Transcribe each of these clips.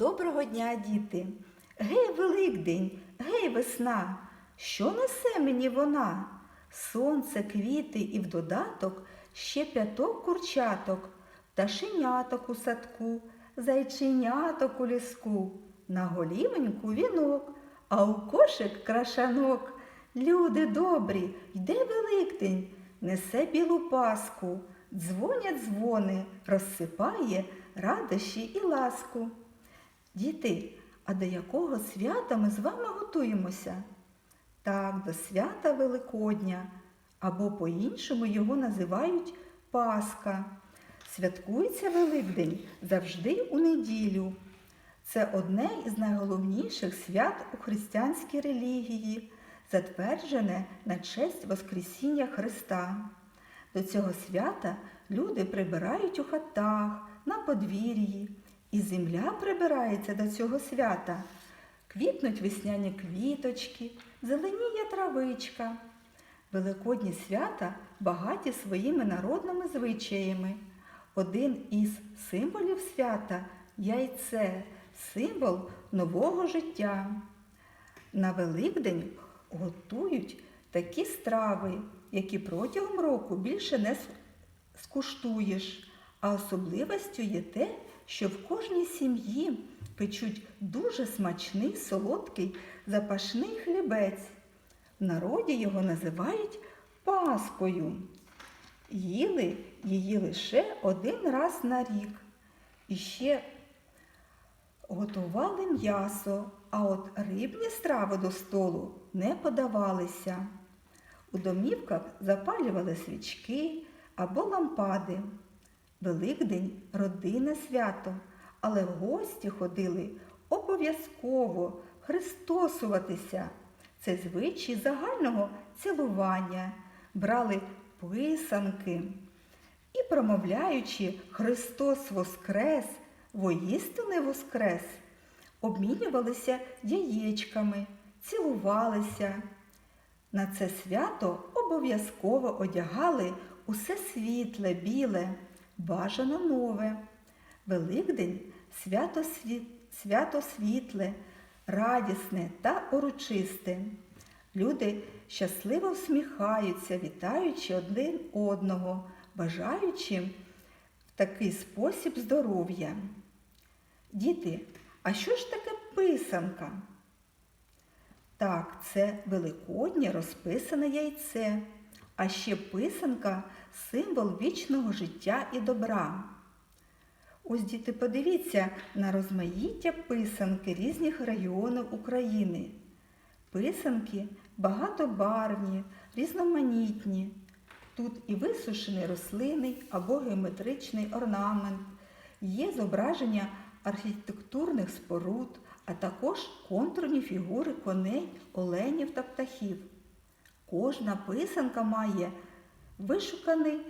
Доброго дня, діти! Гей, Великдень, гей, весна! Що несе мені вона? Сонце, квіти і в додаток ще п'яток курчаток, пташеняток у садку, зайченяток у ліску, на голівеньку вінок, а у кошик крашанок. Люди добрі, йде Великдень, несе білу паску, дзвонять дзвони, розсипає радощі і ласку. Діти, а до якого свята ми з вами готуємося? Так, до свята Великодня, або по-іншому його називають Пасха. Святкується Великдень завжди у неділю. Це одне із найголовніших свят у християнській релігії, затверджене на честь Воскресіння Христа. До цього свята люди прибирають у хатах, на подвір'ї, і земля прибирається до цього свята. Квітнуть весняні квіточки, зеленіє травичка. Великодні свята багаті своїми народними звичаями. Один із символів свята яйце, символ нового життя. На Великдень готують такі страви, які протягом року більше не скуштуєш. А особливостю є те, що в кожній сім'ї печуть дуже смачний, солодкий, запашний хлібець. В народі його називають Паскою. Їли її лише один раз на рік. І ще готували м'ясо, а от рибні страви до столу не подавалися. У домівках запалювали свічки або лампади. Великдень родинне свято, але гості ходили обов'язково христосуватися. Це звичай загального цілування, брали писанки і, промовляючи Христос Воскрес, воістини Воскрес, обмінювалися яєчками, цілувалися. На це свято обов'язково одягали усе світле, біле, бажано нове. Великдень свято, світ, свято світле, радісне та урочисте. Люди щасливо всміхаються, вітаючи один одного, бажаючи в такий спосіб здоров'я. Діти, а що ж таке писанка? Так, це великоднє розписане яйце, а ще писанка символ вічного життя і добра. Ось діти, подивіться на розмаїття писанки різних районів України. Писанки багатобарвні, різноманітні. Тут і висушений рослинний або геометричний орнамент, є зображення архітектурних споруд, а також контурні фігури коней, оленів та птахів. Кожна писанка має вишуканий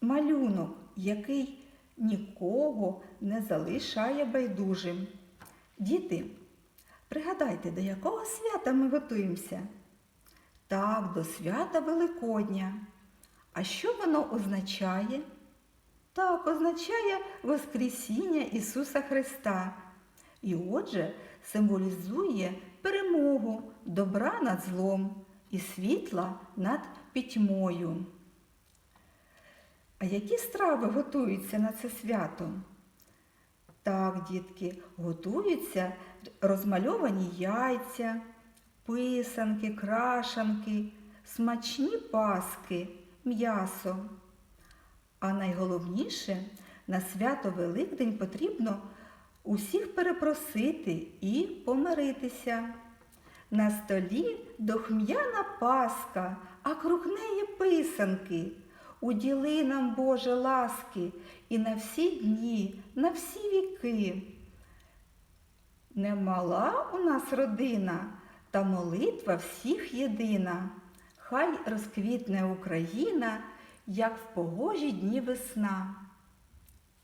малюнок, який нікого не залишає байдужим. Діти, пригадайте, до якого свята ми готуємося? Так, до свята Великодня. А що воно означає? Так, означає Воскресіння Ісуса Христа. І отже, символізує перемогу добра над злом і світла над пітьмою. А які страви готуються на це свято? Так, дітки, готуються розмальовані яйця, писанки, крашанки, смачні паски, м'ясо. А найголовніше на свято Великдень потрібно усіх перепросити і помиритися. На столі дохм'яна паска, а круг неї писанки. Уділи нам, Боже, ласки, і на всі дні, на всі віки. Немала у нас родина, та молитва всіх єдина. Хай розквітне Україна, як в погожі дні весна.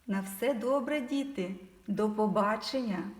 На все добре, діти, до побачення!